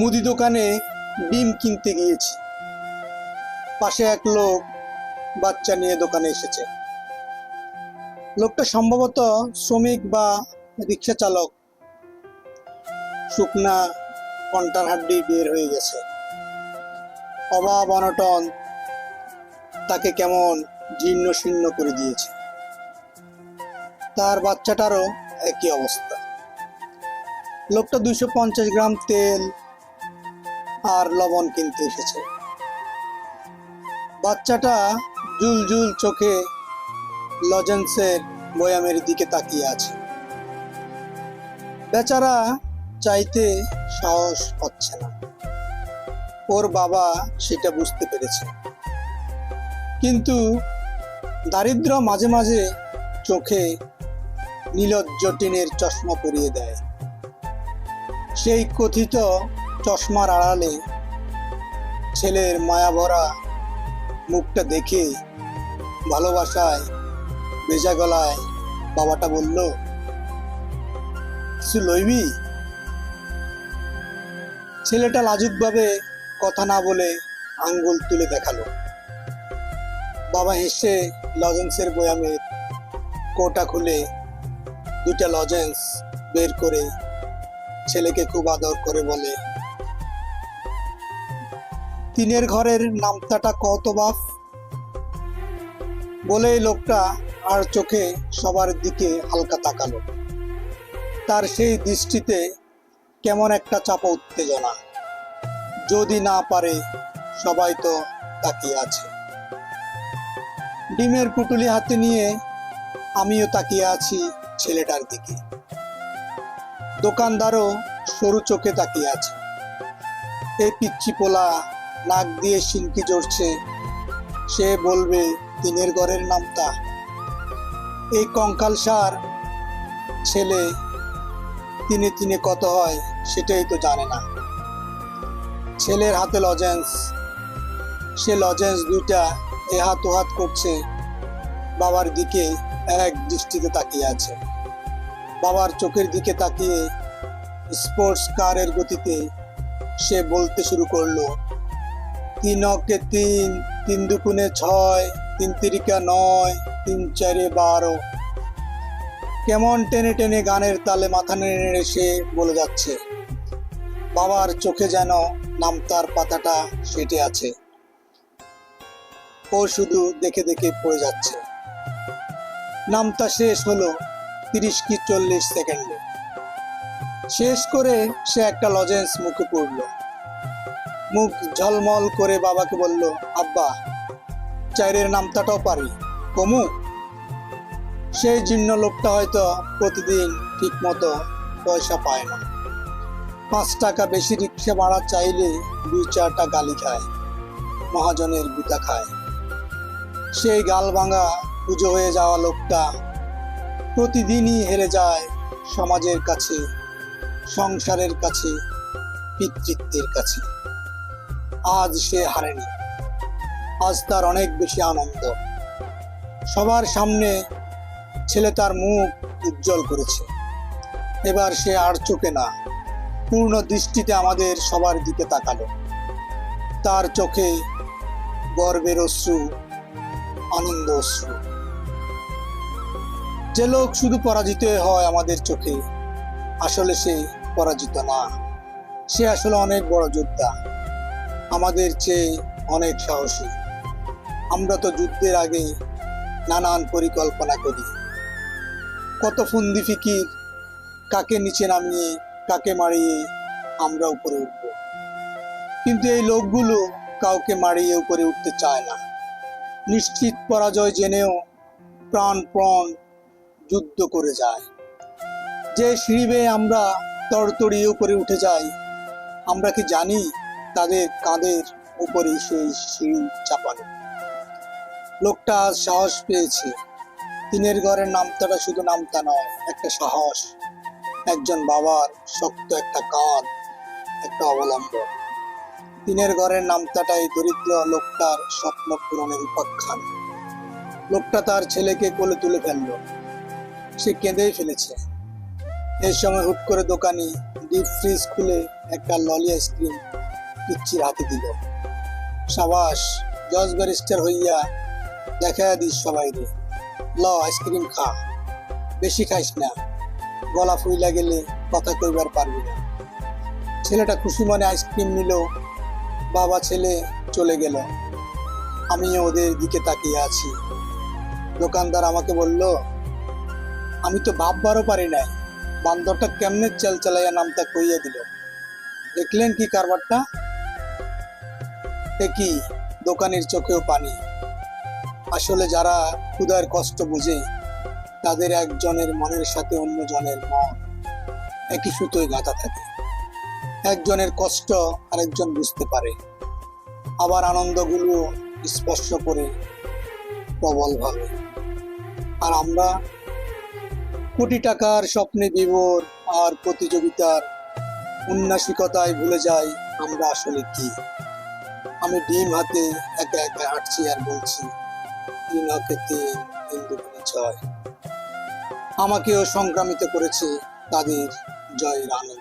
মুদি দোকানে ডিম কিনতে গিয়েছি। পাশে এক লোক বাচ্চা নিয়ে দোকানে এসেছে। লোকটা সম্ভবত শ্রমিক বা রিক্সা চালক। শুকনা কন্টার হাড্ডি বের হয়ে গেছে। অভাব অনটন তাকে কেমন জীর্ণ শীর্ণ করে দিয়েছে। তার বাচ্চাটারও একই অবস্থা। লোকটা দুইশো পঞ্চাশ গ্রাম তেল আর লবণ কিনতে এসেছে। বাচ্চাটা জুল জুল চোখে লজেন্সের বয়ামের দিকে তাকিয়ে আছে। বেচারা চাইতে সাহস পাচ্ছে না। ওর বাবা সেটা বুঝতে পেরেছে। কিন্তু দারিদ্র মাঝে মাঝে চোখে নীলজ্জ টিনের চশমা পরিয়ে দেয়। সেই কথিত চশমার আড়ালে ছেলের মায়া ভরা মুখটা দেখে ভালোবাসায় ভেজা গলায় বাবাটা বলল, কিছু লইবি? ছেলেটা লাজুকভাবে কথা না বলে আঙ্গুল তুলে দেখাল। বাবা হেসে লজেন্সের বয়ামের কোটা খুলে দুটা লজেন্স বের করে ছেলেকে খুব আদর করে বলে তিনের ঘরের নামতাটা কত বাপ? বলে লোকটা আর চোখে সবার দিকে হালকা তাকালো। তার সেই দৃষ্টিতে কেমন একটা চাপা উত্তেজনা। যদি না পারে, সবাই তো তাকিয়ে আছে। ডিমের পুটুলি হাতে নিয়ে আমিও তাকিয়ে আছি ছেলেটার দিকে। দোকানদারও সরু চোখে তাকিয়ে আছে। এই পিচ্ছি পোলা নাক দিয়ে শিল্পী জড়ছে সে বলবে, তিনের ঘরের নামটা এই কঙ্কাল সার ছেলে তিনে তিনে কত হয়, সেটাই তো জানে না। ছেলের হাতে লজেন্স। সে লজেন্স দুইটা এ হাত ও হাত করছে। বাবার দিকে এক দৃষ্টিতে তাকিয়ে আছে। বাবার চোখের দিকে তাকিয়ে স্পোর্টস কারের গতিতে সে বলতে শুরু করল তিন অকে তিন তিন দুকুনে ছয়, তিন তিরিকা নয়, তিন চারে বারো। কেমন টেনে টেনে গানের তালে মাথা নেড়ে নেড়ে সে বলে যাচ্ছে, বাবার চোখে যেন নামতার পাতাটা সেটে আছে। ও শুধু দেখে দেখে পড়ে যাচ্ছে। নামতা শেষ হলো তিরিশ কি চল্লিশ সেকেন্ডে। শেষ করে সে একটা লজেন্স মুখে পড়ল। মুখ ঝলমল করে বাবাকে বলল, আব্বা, চাইরের নামতাটাও পারি। কমু? সেই জীর্ণ লোকটা হয়তো প্রতিদিন ঠিক মতো পয়সা পায় না। পাঁচ টাকা বেশি রিক্সা ভাড়া চাইলে দুই চারটা গালি খায়, মহাজনের গুতা খায়। সেই গাল ভাঙা পুজো হয়ে যাওয়া লোকটা প্রতিদিনই হেরে যায় সমাজের কাছে, সংসারের কাছে, পিতৃত্বের কাছে। আজ সে হারেনি। আজ তার অনেক বেশি আনন্দ। সবার সামনে ছেলে তার মুখ উজ্জ্বল করেছে। এবার সে আর চোখে না, পূর্ণ দৃষ্টিতে আমাদের সবার দিকে তাকালো। তার চোখে গর্বের অশ্রু, আনন্দ অশ্রু। যে লোক শুধু পরাজিত হয় আমাদের চোখে, আসলে সে পরাজিত না। সে আসলে অনেক বড় যোদ্ধা। আমাদের চেয়ে অনেক সাহসী। আমরা তো যুদ্ধের আগে নানান পরিকল্পনা করি। কত ফুন্দি ফিকির, কাকে নিচে নামিয়ে, কাকে মারিয়ে আমরা উপরে উঠব। কিন্তু এই লোকগুলো কাউকে মারিয়ে উপরে উঠতে চায় না। নিশ্চিত পরাজয় জেনেও প্রাণপণ যুদ্ধ করে যায়। যে সিঁড়ি বেয়ে আমরা তড়তড়িয়ে উপরে উঠে যাই, আমরা কি জানি তাদের কাঁধের উপরে সেই সিঁড়ি চাপানো লোকটা সাহস পেয়েছে। তিনের ঘরের নামতাটা শুধু নামতা নয়, একটা সাহস, একজন বাবার শক্ত একটা কাঁধ, একটা অবলম্বন। তিনের ঘরের নামতাটাই দরিদ্র লোকটার স্বপ্ন পূরণের উপাখ্যান। লোকটা তার ছেলেকে কোলে তুলে ফেলল। সে কেঁদেই ফেলেছে। এই সময় হুট করে দোকানি ডিপ ফ্রিজ খুলে একটা ললি আইসক্রিম পিচ্ছির হাতে দিল সাবাস জজ ব্যারিস্টার হইয়া দেখা দিস সবাই রে ল, আইসক্রিম খা। বেশি খাইস না। গলা ফুইলা গেলে কথা কইবার পারবি না। ছেলেটা খুশি মনে আইসক্রিম নিল। বাবা, ছেলে চলে গেল। আমি ওদের দিকে তাকিয়ে আছি। দোকানদার আমাকে বলল, আমি তো ভাববারও পারি নাই। বান্দরটা কেমনে চাল চালাইয়া নামটা কইয়া দিল। দেখলেন কি কারবারটা? এ কি দোকানের চোখেও পানি। আসলে যারা ক্ষুদার কষ্ট বুঝে, তাদের একজনের মনের সাথে অন্যজনের মন একই সুতোয় গাঁথা থাকে। একজনের কষ্ট আরেকজন বুঝতে পারে। আবার আনন্দগুলো স্পর্শ করে প্রবলভাবে আর আমরা কোটি টাকার স্বপ্নে বিভোর আর প্রতিযোগিতার উন্নাসিকতায় ভুলে যাই আমরা আসলে কি। আমি ডিম হাতে একা একা হাঁটছি আর বলছি তিন হাতে তিন তিন দুগুণে ছয় আমাকেও সংক্রামিত করেছে তাদের জয়ের আনন্দ।